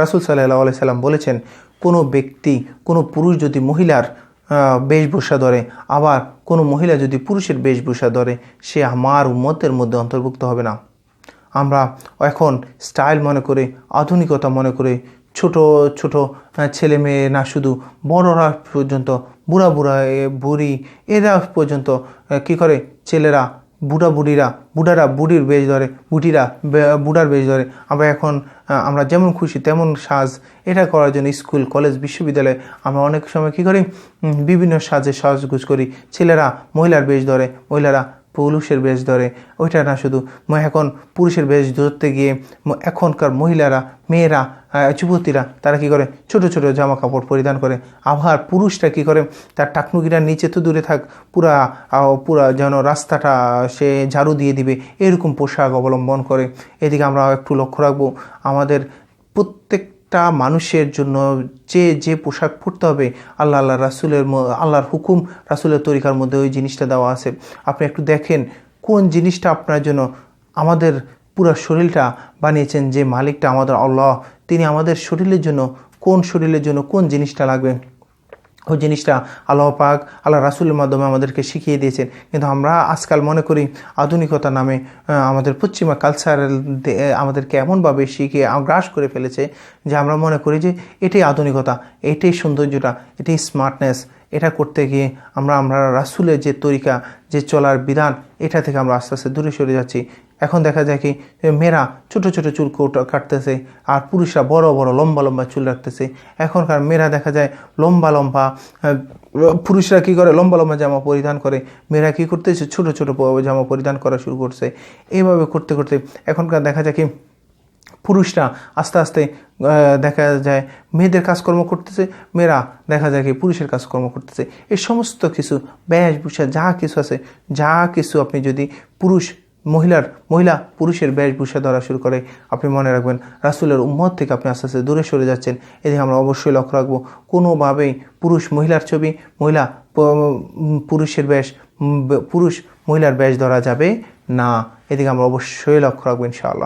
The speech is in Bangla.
রাসুল সাল্লাহ আলাই সাল্লাম বলেছেন, কোনো ব্যক্তি, কোনো পুরুষ যদি মহিলার বেশভূষা ধরে, আবার কোনো মহিলা যদি পুরুষের বেশভূষা ধরে, সে আমার উম্মতের মধ্যে অন্তর্ভুক্ত হবে না। আমরা এখন স্টাইল মনে করে, আধুনিকতা মনে করে, ছোট ছোট ছেলে মেয়ে না শুধু বড়রা পর্যন্ত, বুড়া বুড়া বুড়ি, এরা পর্যন্ত কি করে? ছেলেরা বুড়া বুড়িরা, বুড়ারা বুড়ির বেশ ধরে বুটিরা বুড়ার বেশ ধরে। আমরা এখন আমরা যেমন খুশি তেমন সাজ। এটা করার জন্য স্কুল, কলেজ, বিশ্ববিদ্যালয়ে আমরা অনেক সময় কী করি? বিভিন্ন সাজে সাজগুজ করি। ছেলেরা, মহিলার বেশ ধরে, মহিলারা পুরুষের বেশ ধরে। ওইটা না শুধু। এখন পুরুষের বেশ ধরতে গিয়ে এখনকার মহিলারা, মেয়েরা যুবতীরা, তারা কি করে? ছোট ছোট জামা কাপড় পরিধান করে। আবার পুরুষরা কি করে? তার টাকনুকিটার নিচে তো দূরে থাক, পুরা পুরা যেন রাস্তাটা সে ঝাড়ু দিয়ে দিবে, এরকম পোশাক অবলম্বন করে। এদিকে আমরা একটু লক্ষ্য রাখব। আমাদের প্রত্যেকটা মানুষের জন্য যে যে পোশাক পরতে হবে, আল্লাহ আল্লাহ রাসুলের আল্লাহর হুকুম, রাসুলের তরিকার মধ্যে ওই জিনিসটা দেওয়া আছে। আপনি একটু দেখেন কোন জিনিসটা আপনার জন্য আমাদের পুরো শরীরটা বানিয়েছেন যে মালিকটা আমাদের আল্লাহ, তিনি আমাদের শরীরের জন্য কোন শরীরের জন্য কোন জিনিসটা লাগবে? ওই জিনিসটা আল্লাহ পাক, আল্লাহ রাসুলের মাধ্যমে আমাদেরকে শিখিয়ে দিয়েছেন। কিন্তু আমরা আজকাল মনে করি আধুনিকতা নামে আমাদের পশ্চিমা কালচার আমাদেরকে এমনভাবে শিখিয়ে গ্রাস করে ফেলেছে যে আমরা মনে করি যে এটাই আধুনিকতা, এটাই সৌন্দর্যটা, এটাই স্মার্টনেস এটা করতে গিয়ে আমরা আমরা রাসুলের যে তরিকা, যে চলার বিধান, এটা থেকে আমরা আস্তে আস্তে দূরে সরে যাচ্ছি। এখন দেখা যায় কি মেয়েরা ছোট ছোট চুল কোট- কাটতেছে আর পুরুষরা বড় বড় লম্বা লম্বা চুল রাখতেছে। এখনকার মেয়েরা দেখা যায় লম্বা লম্বা পুরুষরা কি করে? লম্বা লম্বা জামা পরিধান করে। মেয়েরা কি করতেছে? ছোট ছোট জামা পরিধান করা শুরু করছে। এইভাবে করতে করতে এখনকার দেখা যায় কি, পুরুষরা আস্তে আস্তে দেখা যায় মেয়েদের কাজকর্ম করতেছে, মেয়েরা দেখা যায় কি, পুরুষের কাজকর্ম করতেছে। এই সমস্ত কিছু, বেশভূষা যা কিছু আছে, যা কিছু আপনি যদি পুরুষ মহিলার, মহিলা পুরুষের বেশভূষা ধরা শুরু করে। আপনি মনে রাখবেন, রাসুলের উম্মত থেকে আপনি আস্তে আস্তে দূরে সরে যাচ্ছেন। এদিকে আমরা অবশ্যই লক্ষ্য রাখব, কোনোভাবেই পুরুষ মহিলার ছবি, মহিলা পুরুষের বেশ পুরুষ মহিলার বেশ ধরা যাবে না। এদিকে আমরা অবশ্যই লক্ষ্য রাখব ইনশাআল্লাহ।